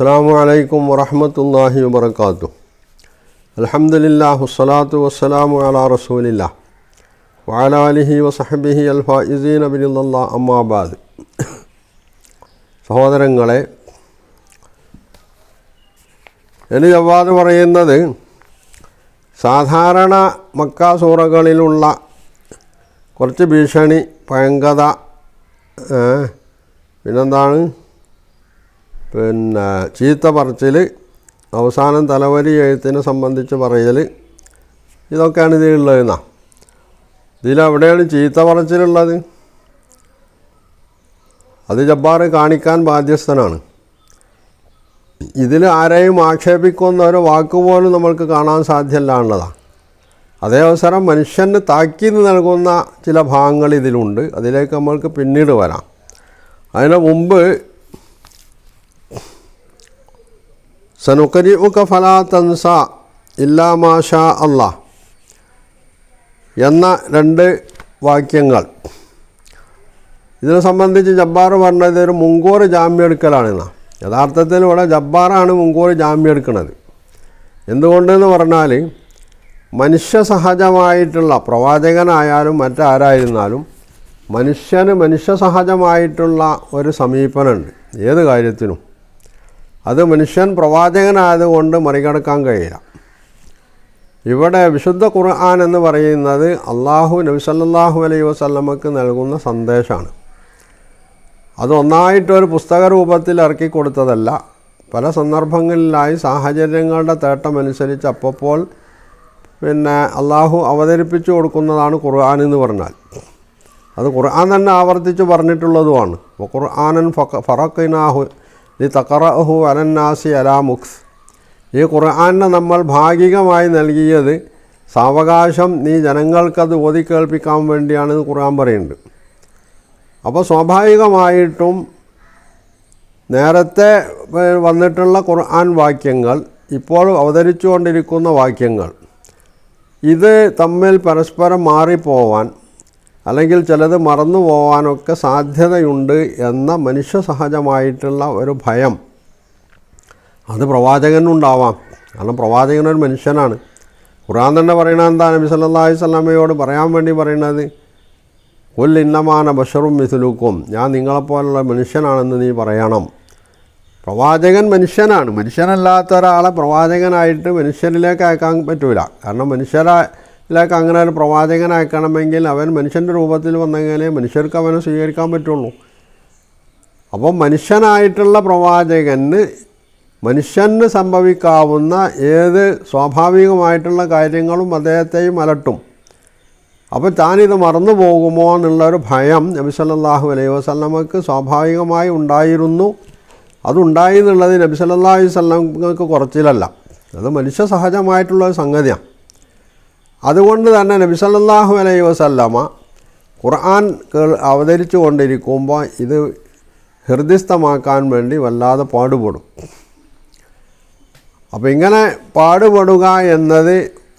അസ്സാം വലൈക്കും വറഹമത്തല്ലാഹി വബർക്കാത്തു അലഹമുല്ലാ വസ്സലാത്തു വസ്സലാമു അലാ റസൂലില്ല വാലാലിഹി വസഹബിഹി അൽഫായിസീൻ അബിനുള്ള അമ്മാബാദ് സഹോദരങ്ങളെ ഇനി ജവാദ് പറയുന്നത് സാധാരണ മക്ക സൂറകളിലുള്ള കുറച്ച് ഭീഷണി ഭയങ്കത ഏ, പിന്നെന്താണ്? പിന്നെ ചീത്ത പറച്ചിൽ അവസാനം തലവരി എഴുത്തിനെ സംബന്ധിച്ച് പറയൽ ഇതൊക്കെയാണ് ഇതിലുള്ളതെന്നാ ഇതിലെവിടെയാണ് ചീത്ത പറച്ചിലുള്ളത്? അത് ജബ്ബാർ കാണിക്കാൻ ബാധ്യസ്ഥനാണ്. ഇതിൽ ആരെയും ആക്ഷേപിക്കുന്ന ഒരു വാക്കുപോലും നമ്മൾക്ക് കാണാൻ സാധ്യമല്ല എന്നുള്ളതാണ് അതേ അവസരം മനുഷ്യന് താക്കീത് നൽകുന്ന ചില ഭാഗങ്ങൾ ഇതിലുണ്ട്. അതിലേക്ക് നമ്മൾക്ക് പിന്നീട് വരാം. അതിന് മുമ്പ് സനുക്കരിഉക ഫലാ തൻസ ഇല്ലാ മാഷാ അല്ലാ എന്ന രണ്ട് വാക്യങ്ങൾ. ഇതിനെ സംബന്ധിച്ച് ജബ്ബാർ പറഞ്ഞത് ഒരു മുൻകൂർ ജാമ്യം എടുക്കലാണെന്ന യഥാർത്ഥത്തിൽ ഇവിടെ ജബ്ബാറാണ് മുൻകൂർ ജാമ്യം എടുക്കുന്നത് എന്തുകൊണ്ടെന്ന് പറഞ്ഞാൽ മനുഷ്യ സഹജമായിട്ടുള്ള പ്രവാചകനായാലും മറ്റാരായിരുന്നാലും മനുഷ്യന് മനുഷ്യ സഹജമായിട്ടുള്ള ഒരു സമീപനമുണ്ട്. ഏത് കാര്യത്തിനും. അത് മനുഷ്യൻ പ്രവാചകനായതുകൊണ്ട് മറികടക്കാൻ കഴിയില്ല. ഇവിടെ വിശുദ്ധ ഖുർആൻ എന്ന് പറയുന്നത് അള്ളാഹു നബിസല്ലാഹു അലൈ വസല്ലമക്ക് നൽകുന്ന സന്ദേശമാണ്. അത് ഒന്നായിട്ടൊരു പുസ്തക രൂപത്തിൽ ഇറക്കി കൊടുത്തതല്ല. പല സന്ദർഭങ്ങളിലായി സാഹചര്യങ്ങളുടെ തേട്ടമനുസരിച്ച് അപ്പോൾ പിന്നെ അള്ളാഹു അവതരിപ്പിച്ചു കൊടുക്കുന്നതാണ് ഖുർആൻ എന്ന് പറഞ്ഞാൽ. അത് ഖുർആൻ തന്നെ ആവർത്തിച്ച് പറഞ്ഞിട്ടുള്ളതുമാണ്. ഖുർആാനൻ ഫറക്കിനാഹു ഈ തക്കറഹു അലന്നാസി അലാ മുഖ്സ്. ഈ ഖുർആാനെ നമ്മൾ ഭാഗികമായി നൽകിയത് സാവകാശം നീ ജനങ്ങൾക്കത് ഓതി കേൾപ്പിക്കാൻ വേണ്ടിയാണ് ഖുർആൻ പറയുന്നുണ്ട്. അപ്പോൾ സ്വാഭാവികമായിട്ടും നേരത്തെ വന്നിട്ടുള്ള ഖുർആൻ വാക്യങ്ങൾ ഇപ്പോൾ അവതരിച്ചുകൊണ്ടിരിക്കുന്ന വാക്യങ്ങൾ ഇത് തമ്മിൽ പരസ്പരം മാറിപ്പോവാൻ അല്ലെങ്കിൽ ചിലത് മറന്നു പോകാനൊക്കെ സാധ്യതയുണ്ട് എന്ന മനുഷ്യ സഹജമായിട്ടുള്ള ഒരു ഭയം. അത് പ്രവാചകനുണ്ടാവാം. കാരണം പ്രവാചകനൊരു മനുഷ്യനാണ്. ഖുറാൻ തന്നെ പറയണ എന്താ? നബി സല്ലാഹി അലൈഹി വസല്ലമയോട് പറയാൻ വേണ്ടി പറയണത് കൊല്ലിന്നമാന ഇന്നമാന ബഷറും മിഥുലുക്കും ഞാൻ നിങ്ങളെപ്പോലുള്ള മനുഷ്യനാണെന്ന് നീ പറയണം. പ്രവാചകൻ മനുഷ്യനാണ്. മനുഷ്യനല്ലാത്ത ഒരാളെ പ്രവാചകനായിട്ട് മനുഷ്യരിലേക്ക് അയക്കാൻ പറ്റൂല. കാരണം മനുഷ്യരിലേക്ക് അങ്ങനെ ഒരു പ്രവാചകനാക്കണമെങ്കിൽ അവൻ മനുഷ്യന്റെ രൂപത്തിൽ വന്നെങ്കിലേ മനുഷ്യർക്ക് അവനെ സ്വീകരിക്കാൻ പറ്റുള്ളൂ. അപ്പോൾ മനുഷ്യനായിട്ടുള്ള പ്രവാചകന് മനുഷ്യന് സംഭവിക്കാവുന്ന ഏത് സ്വാഭാവികമായിട്ടുള്ള കാര്യങ്ങളും അദ്ദേഹത്തെയും അലട്ടും. അപ്പോൾ താനിത് മറന്നു പോകുമോ എന്നുള്ളൊരു ഭയം നബി സല്ലാഹു അലൈഹി വസ്ലമക്ക് സ്വാഭാവികമായി ഉണ്ടായിരുന്നു. അതുണ്ടായി എന്നുള്ളത് നബി സല്ലാഹു അലൈഹി വസല്ലമക്ക് കുറച്ചിലല്ല. അത് മനുഷ്യ സഹജമായിട്ടുള്ളൊരു സംഗതിയാണ്. അതുകൊണ്ട് തന്നെ നബി സല്ലല്ലാഹു അലൈഹി വസല്ലമ ഖുർആൻ അവതരിച്ചു കൊണ്ടിരിക്കുമ്പോൾ ഇത് ഹൃദയസ്ഥമാക്കാൻ വേണ്ടി വല്ലാതെ പാടുപെടും. അപ്പോൾ ഇങ്ങനെ പാടുപെടുക എന്നത്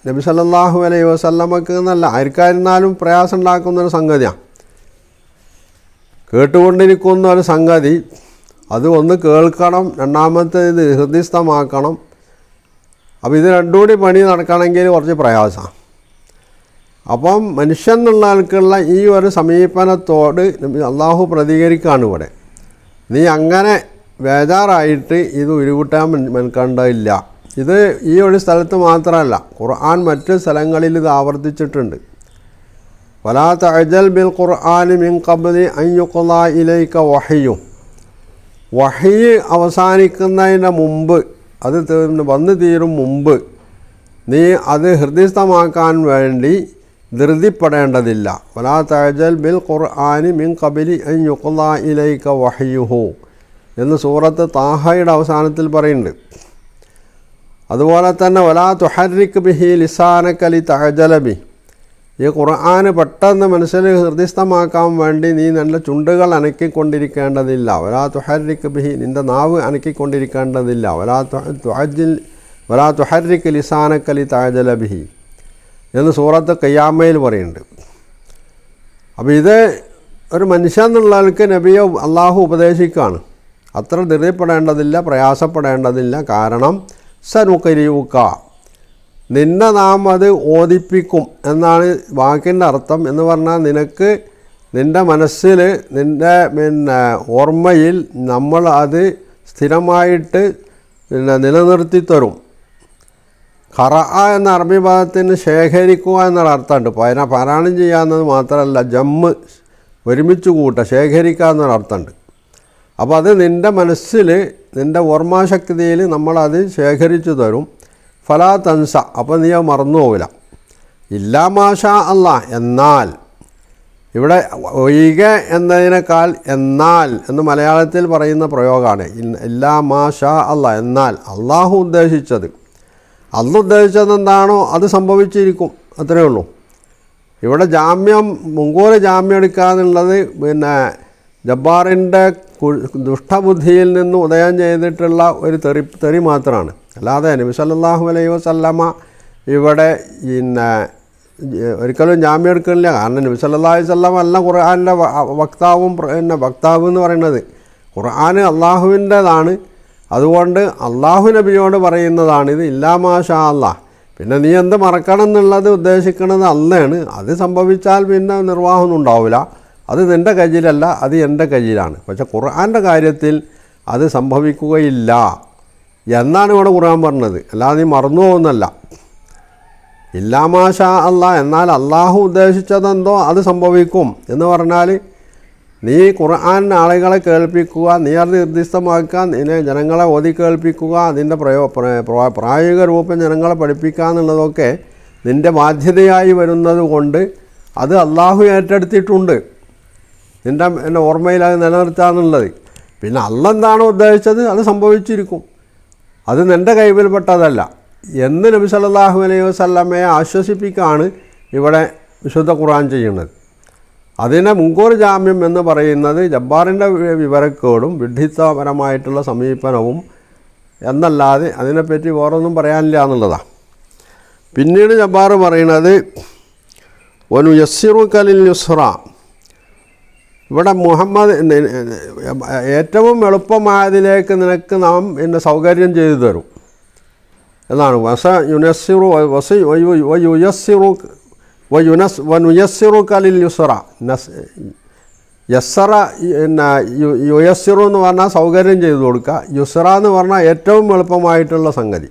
നബി സല്ലല്ലാഹു അലൈഹി വസല്ലമക്ക് എന്നല്ല ആർക്കായിരുന്നാലും പ്രയാസം ഉണ്ടാക്കുന്ന ഒരു സംഗതിയാണ് കേട്ടുകൊണ്ടിരിക്കുന്ന ഒരു സംഗതി അത് ഒന്ന് കേൾക്കണം രണ്ടാമത്തെ ഇത് ഹൃദയസ്ഥമാക്കണം. അപ്പോൾ ഇത് രണ്ടുകൂടി പണി നടക്കണമെങ്കിൽ കുറച്ച് പ്രയാസമാണ് അപ്പം മനുഷ്യൻ എന്നുള്ള ആൾക്കുള്ള ഈ ഒരു സമീപനത്തോട് അള്ളാഹു പ്രതികരിക്കുകയാണ് ഇവിടെ. നീ അങ്ങനെ ബേജാറായിട്ട് ഇത് ഉരുവിട്ടാൻ മെൻകണ്ടില്ല ഇത് ഈ ഒരു സ്ഥലത്ത് മാത്രമല്ല ഖുർആൻ മറ്റു സ്ഥലങ്ങളിൽ ഇത് ആവർത്തിച്ചിട്ടുണ്ട്. വലാ തഅജൽ ബിൽ ഖുർആാനും മിൻ ഖബ്ലി അൻ യുഖ്ളാ ഇലൈക വഹയ്യും വഹയ് അവസാനിക്കുന്നതിന് മുമ്പ് അത് വന്നു തീരും മുമ്പ് നീ അത് ഹൃദയസ്ഥമാക്കാൻ വേണ്ടി ധൃതിപ്പെടേണ്ടതില്ല. വലാ തഅജൽ ബിൽ ഖുർആാനി മിൻ കബിലി അൻ യുഖ്ളാ ഇലൈക വഹയുഹു എന്ന് സൂറത്ത് താഹയുടെ അവസാനത്തിൽ പറയുന്നുണ്ട്. അതുപോലെ തന്നെ വലാ തുഹരിക്ക് ബിഹി ലിസാനക്കലി തഹജലബി ഈ ഖുർആാന് പെട്ടെന്ന് മനസ്സിൽ ഹൃദയസ്ഥമാക്കാൻ വേണ്ടി നീ നല്ല ചുണ്ടുകൾ അനക്കിക്കൊണ്ടിരിക്കേണ്ടതില്ല. വലാ തുഹരിക്ക് ബിഹി നിന്റെ നാവ് അനക്കിക്കൊണ്ടിരിക്കേണ്ടതില്ല. വലാ തുഹ- തുഹജിൽ വലാ തുഹരിക്ക് ലിസാനക്കലി തഹജലബിഹി എന്ന് സൂറത്ത് കയ്യാമയിൽ പറയുന്നുണ്ട്. അപ്പോൾ ഇത് ഒരു മനുഷ്യൻ എന്നുള്ള ആൾക്ക് നബിയെ അള്ളാഹു ഉപദേശിക്കുകയാണ്. അത്ര ധൃതിപ്പെടേണ്ടതില്ല പ്രയാസപ്പെടേണ്ടതില്ല. കാരണം സനുക്കരിയൂക്ക നിന്നെ നാം അത് ഓദിപ്പിക്കും എന്നാണ് വാക്കിന്റെ അർത്ഥം എന്ന് പറഞ്ഞാൽ നിനക്ക് നിന്റെ മനസ്സിൽ നിന്റെ പിന്നെ ഓർമ്മയിൽ നമ്മൾ അത് സ്ഥിരമായിട്ട് പിന്നെ നിലനിർത്തി തരും. ഖറ എന്ന അറബി പദത്തിന് ശേഖരിക്കുക എന്നുള്ള അർത്ഥമുണ്ട്. അതിനെ പാരായണം ചെയ്യാമെന്നത് മാത്രമല്ല ജമ്മ് ഒരുമിച്ച് കൂട്ടുക ശേഖരിക്കുക എന്നൊരു അർത്ഥമുണ്ട്. അപ്പോൾ അത് നിന്റെ മനസ്സിൽ നിന്റെ ഓർമ്മാശക്തിയിൽ നമ്മളത് ശേഖരിച്ചു തരും. ഫലാ തൻസ അപ്പോൾ നീ അത് മറന്നു പോവില്ല. ഇല്ലാ മാഷ അല്ല എന്നാൽ ഇവിടെ ഒഴിക എന്നതിനേക്കാൾ എന്നാൽ എന്ന് മലയാളത്തിൽ പറയുന്ന പ്രയോഗമാണ്. ഇല്ലാ മാഷ അല്ല എന്നാൽ അള്ളാഹു ഉദ്ദേശിച്ചത്. അന്ന് എന്താണോ അത് സംഭവിച്ചിരിക്കും. അത്രയേ ഉള്ളൂ. ഇവിടെ ജാമ്യം മുൻകൂർ ജാമ്യം എടുക്കാന്നുള്ളത് പിന്നെ ജബ്ബാറിന്റെ ദുഷ്ടബുദ്ധിയിൽ നിന്ന് ഉദയം ചെയ്തിട്ടുള്ള ഒരു തെറി തെറി മാത്രമാണ് അല്ലാതെ നബി സല്ലാഹു അലൈഹി വസല്ലമ ഇവിടെ പിന്നെ ഒരിക്കലും ജാമ്യം എടുക്കണില്ല കാരണം നബി സല്ലല്ലാഹു അലൈഹി വസല്ലമ അല്ല ഖുർആാനിന്റെ വക്താവും പിന്നെ വക്താവ് എന്ന് പറയുന്നത്. ഖുർആൻ അള്ളാഹുവിന്റെതാണ് അതുകൊണ്ട് അള്ളാഹു നബിയോട് പറയുന്നതാണ് ഇത് ഇല്ലാ മാഷാ അല്ലാ പിന്നെ നീ എന്ത് മറക്കണം എന്നുള്ളത് ഉദ്ദേശിക്കുന്നത് അല്ലാണ് അത് സംഭവിച്ചാൽ പിന്നെ നിർവാഹമൊന്നും ഉണ്ടാവില്ല. അത് നിന്റെ കയ്യിലല്ല അത് എന്റെ കയ്യിലാണ്. പക്ഷെ ഖുർആന്റെ കാര്യത്തിൽ അത് സംഭവിക്കുകയില്ല. എന്നാണ് ഇവിടെ ഖുർആൻ പറഞ്ഞത്. അല്ലാതെ നീ മറന്നു പോകുന്നല്ല ഇല്ലാമാഷ അല്ല എന്നാൽ അള്ളാഹു ഉദ്ദേശിച്ചതെന്തോ അത് സംഭവിക്കും എന്ന് പറഞ്ഞാൽ നീ ഖുർആൻ ആളുകളെ കേൾപ്പിക്കുക നീ അത് നിർദ്ദിഷ്ടമാക്കുക നിന്നെ ജനങ്ങളെ ഓതി കേൾപ്പിക്കുക അതിന്റെ പ്രയോ പ്ര- പ്ര- പ്രായോഗിക രൂപം ജനങ്ങളെ പഠിപ്പിക്കുക എന്നുള്ളതൊക്കെ നിന്റെ ബാധ്യതയായി വരുന്നത് കൊണ്ട് അത് അള്ളാഹു ഏറ്റെടുത്തിട്ടുണ്ട്. നിന്റെ എന്റെ ഓർമ്മയിൽ അത് നിലനിർത്താന്നുള്ളത് പിന്നെ അല്ല എന്താണോ ഉദ്ദേശിച്ചത്? അത് സംഭവിച്ചിരിക്കും. അത് നിന്റെ കൈവിൽപ്പെട്ടതല്ല. എന്ന് നബി സല്ലാഹു അലൈഹി വസല്ലമയെ ആശ്വസിപ്പിക്കുകയാണ് ഇവിടെ വിശുദ്ധ ഖുർആൻ ചെയ്യുന്നത്. അതിനെ മുൻകൂർ ജാമ്യം എന്ന് പറയുന്നത് ജബ്ബാറിന്റെ വിവരക്കോടും വിഡ്ഢിത്തപരമായിട്ടുള്ള സമീപനവും എന്നല്ലാതെ അതിനെപ്പറ്റി വേറൊന്നും പറയാനില്ല എന്നുള്ളതാണ് പിന്നീട് ജബ്ബാർ ഒരു യസ്സിറു കലിൽ യുസ്ര ഇവിടെ മുഹമ്മദ് ഏറ്റവും എളുപ്പമായതിലേക്ക് നിനക്ക് നാം എന്റെ സൗകര്യം ചെയ്തു തരും. എന്നാണ്. വസ യുനസ്സിറു വസ യുയസ്സിറു വയുനസ് വനുയസ്സിറു കലിൽ യുസറ നസ് യസ്സറ പിന്നെ യുയസ്സിറു എന്ന് പറഞ്ഞാൽ സൗകര്യം ചെയ്തു കൊടുക്കുക. യുസറ എന്ന് പറഞ്ഞാൽ ഏറ്റവും എളുപ്പമായിട്ടുള്ള സംഗതി.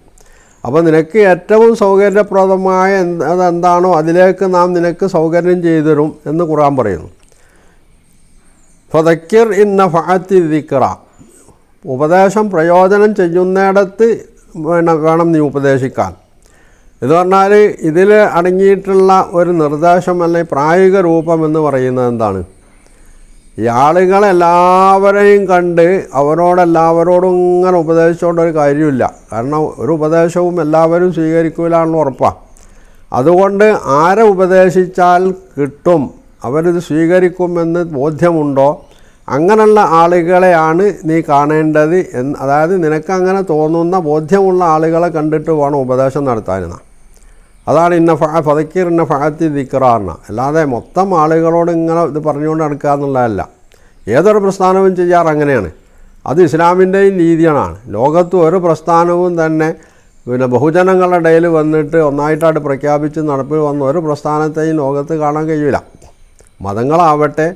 അപ്പോൾ നിനക്ക് ഏറ്റവും സൗകര്യപ്രദമായ അതെന്താണോ അതിലേക്ക് നാം നിനക്ക് സൗകര്യം ചെയ്തു തരും എന്ന് ഖുർആൻ പറയുന്നു. ഫതക്കിർ ഇന്ന ഫഅത്തി ദിക്റ. ഉപദേശം പ്രയോജനം ചെയ്യുന്നിടത്ത് വേണം നീ ഉപദേശിക്കാൻ. ഇത് പറഞ്ഞാൽ ഇതിൽ അടങ്ങിയിട്ടുള്ള ഒരു നിർദ്ദേശം അല്ലെങ്കിൽ പ്രായോഗിക രൂപം എന്ന് പറയുന്നത് എന്താണ്? ഈ ആളുകളെല്ലാവരെയും കണ്ട് അവരോടെല്ലാവരോടും ഇങ്ങനെ ഉപദേശിച്ചുകൊണ്ട് ഒരു കാര്യമില്ല. കാരണം ഒരു ഉപദേശവും എല്ലാവരും സ്വീകരിക്കില്ലാണെന്ന് ഉറപ്പാണ് അതുകൊണ്ട് ആരെ ഉപദേശിച്ചാൽ കിട്ടും അവരിത് സ്വീകരിക്കുമെന്ന് ബോധ്യമുണ്ടോ? അങ്ങനെയുള്ള ആളുകളെയാണ് നീ കാണേണ്ടത് എന്ന് അതായത് നിനക്കങ്ങനെ തോന്നുന്ന ബോധ്യമുള്ള ആളുകളെ കണ്ടിട്ട് വേണം ഉപദേശം നടത്താനെന്ന. അതാണ് ഇന്ന ഫ ഫതക്കീർ ഇന്ന ഫഅത്തി ദിക്റാറിന അല്ലാതെ മൊത്തം ആളുകളോട് ഇങ്ങനെ ഇത് പറഞ്ഞുകൊണ്ട് നടക്കുക എന്നുള്ളതല്ല. ഏതൊരു പ്രസ്ഥാനവും ചെയ്യാറ് അങ്ങനെയാണ്. അത് ഇസ്ലാമിന്റെയും രീതിയാണ് ലോകത്ത് ഒരു പ്രസ്ഥാനവും തന്നെ പിന്നെ ബഹുജനങ്ങളുടെ ഇടയിൽ വന്നിട്ട് ഒന്നായിട്ടായിട്ട് പ്രഖ്യാപിച്ച് നടപ്പിൽ വന്ന ഒരു പ്രസ്ഥാനത്തെയും ലോകത്ത് കാണാൻ കഴിയില്ല മതങ്ങളാവട്ടെ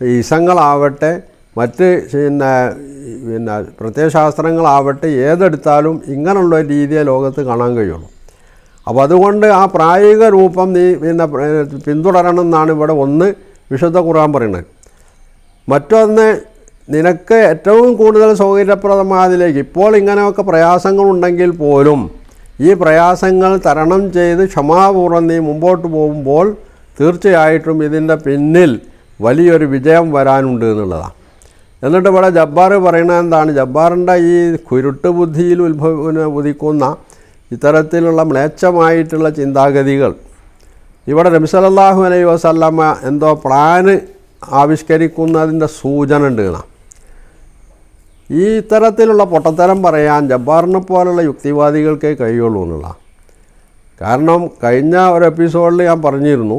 ഇസങ്ങളാവട്ടെ മറ്റ് പിന്നെ പിന്നെ പ്രത്യയശാസ്ത്രങ്ങളാവട്ടെ ഏതെടുത്താലും ഇങ്ങനെയുള്ള രീതിയെ ലോകത്ത് കാണാൻ കഴിയുള്ളൂ. അപ്പോൾ അതുകൊണ്ട് ആ പ്രായോഗിക രൂപം നീ പിന്നെ പിന്തുടരണം എന്നാണ് ഇവിടെ ഒന്ന് വിശുദ്ധ ഖുർആൻ പറയുന്നത്. മറ്റൊന്ന് നിനക്ക് ഏറ്റവും കൂടുതൽ സൗകര്യപ്രദമായതിലേക്ക് ഇപ്പോൾ ഇങ്ങനെയൊക്കെ പ്രയാസങ്ങളുണ്ടെങ്കിൽ പോലും ഈ പ്രയാസങ്ങൾ തരണം ചെയ്ത് ക്ഷമാപൂർവം നീ മുമ്പോട്ട് പോകുമ്പോൾ തീർച്ചയായിട്ടും ഇതിന്റെ പിന്നിൽ വലിയൊരു വിജയം വരാനുണ്ട് എന്നുള്ളതാണ്. എന്നിട്ട് ഇവിടെ ജബ്ബാർ പറയുന്നത് എന്താണ്? ജബ്ബാറിന്റെ ഈ കുരുട്ട് ബുദ്ധിയിൽ ഉത്ഭവ ഉദിക്കുന്ന ഇത്തരത്തിലുള്ള മ്ലേച്ഛമായിട്ടുള്ള ചിന്താഗതികൾ. ഇവിടെ നബിസലല്ലാഹു അലൈ വസല്ലമ്മ എന്തോ പ്ലാന് ആവിഷ്കരിക്കുന്നതിന്റെ സൂചന ഉണ്ട് ഈ ഇത്തരത്തിലുള്ള പൊട്ടത്തരം പറയാൻ ജബ്ബാറിനെ പോലുള്ള യുക്തിവാദികൾക്കേ കഴിയുള്ളൂ എന്നുള്ള. കാരണം കഴിഞ്ഞ ഒരു എപ്പിസോഡിൽ ഞാൻ പറഞ്ഞിരുന്നു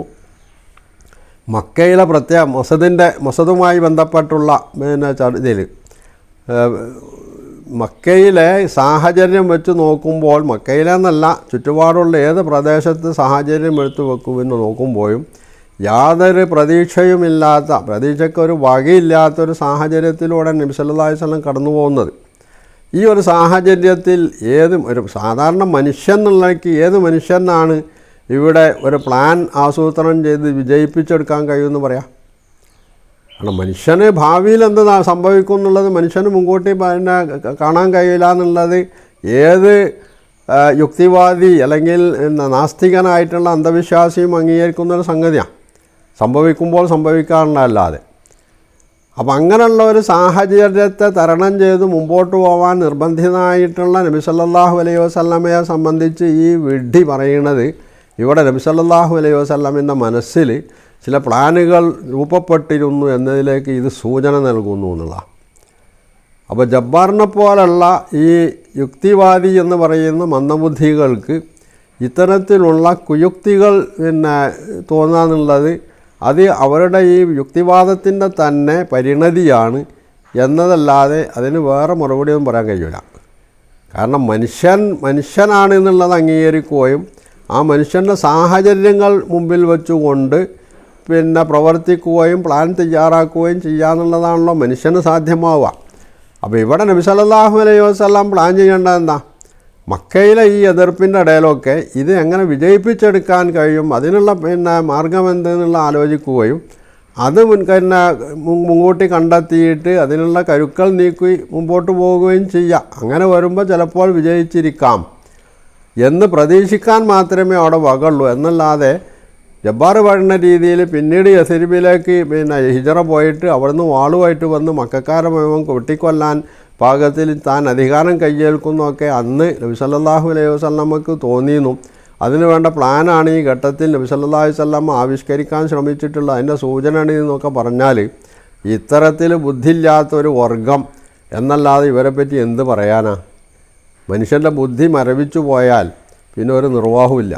മക്കയിലെ പ്രത്യേക മസദിന്റെ മൊസദുമായി ബന്ധപ്പെട്ടുള്ള പിന്നെ ഇതിൽ മക്കയിലെ സാഹചര്യം വെച്ച് നോക്കുമ്പോൾ മക്കയിലെന്നല്ല ചുറ്റുപാടുള്ള ഏത് പ്രദേശത്ത് സാഹചര്യം എടുത്തു വെക്കുമെന്ന് നോക്കുമ്പോഴും യാതൊരു പ്രതീക്ഷയുമില്ലാത്ത പ്രതീക്ഷയ്ക്കൊരു വകയില്ലാത്തൊരു സാഹചര്യത്തിലൂടെ വസല്ലം കടന്നു പോകുന്നത് ഈ ഒരു സാഹചര്യത്തിൽ ഏത് ഒരു സാധാരണ മനുഷ്യൻ എന്നുള്ളക്ക് ഏത് മനുഷ്യനാണ് ഇവിടെ ഒരു പ്ലാൻ ആസൂത്രണം ചെയ്ത് വിജയിപ്പിച്ചെടുക്കാൻ കഴിയുമെന്ന് പറയാം? കാരണം മനുഷ്യന് ഭാവിയിൽ എന്താ സംഭവിക്കും എന്നുള്ളത് മനുഷ്യന് മുൻകൂട്ടി പിന്നെ കാണാൻ കഴിയില്ല എന്നുള്ളത് ഏത് യുക്തിവാദി അല്ലെങ്കിൽ നാസ്തികനായിട്ടുള്ള അന്ധവിശ്വാസിയും അംഗീകരിക്കുന്ന ഒരു സംഗതിയാണ് സംഭവിക്കുമ്പോൾ സംഭവിക്കാറുണ്ടല്ലാതെ അപ്പം അങ്ങനെയുള്ള ഒരു സാഹചര്യത്തെ തരണം ചെയ്ത് മുമ്പോട്ട് പോകാൻ നിർബന്ധിതനായിട്ടുള്ള നബി സല്ലല്ലാഹു അലൈഹി വസല്ലമയെ സംബന്ധിച്ച് ഈ വിഡ്ഢി പറയുന്നത് ഇവിടെ നബി സല്ലല്ലാഹു അലൈഹി വസ്ലമിന്റെ മനസ്സിൽ ചില പ്ലാനുകൾ രൂപപ്പെട്ടിരുന്നു എന്നതിലേക്ക് ഇത് സൂചന നൽകുന്നു എന്നുള്ളതാണ് അപ്പോൾ ജബ്ബാറിനെ പോലുള്ള ഈ യുക്തിവാദി എന്ന് പറയുന്ന മന്ദബുദ്ധികൾക്ക് ഇത്തരത്തിലുള്ള കുയുക്തികൾ പിന്നെ തോന്നാന്നുള്ളത് അത് അവരുടെ ഈ യുക്തിവാദത്തിന്റെ തന്നെ പരിണതിയാണ് എന്നതല്ലാതെ അതിന് വേറെ മറുപടിയൊന്നും പറയാൻ കഴിയില്ല കാരണം മനുഷ്യൻ മനുഷ്യനാണ് എന്നുള്ളത് അംഗീകരിക്കുകയും ആ മനുഷ്യന്റെ സാഹചര്യങ്ങൾ മുമ്പിൽ വെച്ചുകൊണ്ട് പിന്നെ പ്രവർത്തിക്കുകയും പ്ലാൻ തയ്യാറാക്കുകയും ചെയ്യാന്നുള്ളതാണല്ലോ മനുഷ്യന് സാധ്യമാവുക. അപ്പോൾ ഇവിടെ നബി സല്ലല്ലാഹു അലൈഹി വസല്ലം പ്ലാൻ ചെയ്യേണ്ടത് എന്താ? മക്കയിലെ ഈ എതിർപ്പിന്റെ ഇടയിലൊക്കെ ഇത് എങ്ങനെ വിജയിപ്പിച്ചെടുക്കാൻ കഴിയും? അതിനുള്ള പിന്നെ മാർഗം എന്തെന്നുള്ള ആലോചിക്കുകയും അത് മുൻ പിന്നെ മുൻകൂട്ടി കണ്ടെത്തിയിട്ട് അതിനുള്ള കരുക്കൾ നീക്കി മുമ്പോട്ട് പോവുകയും ചെയ്യാം. അങ്ങനെ വരുമ്പോൾ ചിലപ്പോൾ വിജയിച്ചിരിക്കാം. എന്ന് പ്രതീക്ഷിക്കാൻ മാത്രമേ അവിടെ വകുള്ളൂ എന്നല്ലാതെ ജബ്ബാർ പാടുന്ന രീതിയിൽ പിന്നീട് യസരിബിലേക്ക് പിന്നെ ഹിജറ പോയിട്ട് അവിടുന്ന് വാളുമായിട്ട് വന്ന് മക്കാരെ മുഴുവൻ കൊട്ടിക്കൊല്ലാൻ പാകത്തിൽ താൻ അധികാരം കയ്യേൽക്കുന്നൊക്കെ അന്ന് നബി സല്ലല്ലാഹു അലൈഹി വസ്ലമക്ക് തോന്നിയിരുന്നു. അതിനുവേണ്ട പ്ലാനാണ് ഈ ഘട്ടത്തിൽ നബി സല്ലല്ലാഹു അലൈഹി വസല്ലം ആവിഷ്കരിക്കാൻ ശ്രമിച്ചിട്ടുള്ള അതിന്റെ സൂചനയാണ് എന്നൊക്കെ പറഞ്ഞാൽ ഇത്തരത്തിൽ ബുദ്ധിയില്ലാത്തൊരു വർഗം എന്നല്ലാതെ ഇവരെപ്പറ്റി എന്ത് പറയാനാ? മനുഷ്യന്റെ ബുദ്ധി മരവിച്ചു പോയാൽ പിന്നെ ഒരു നിർവാഹമില്ല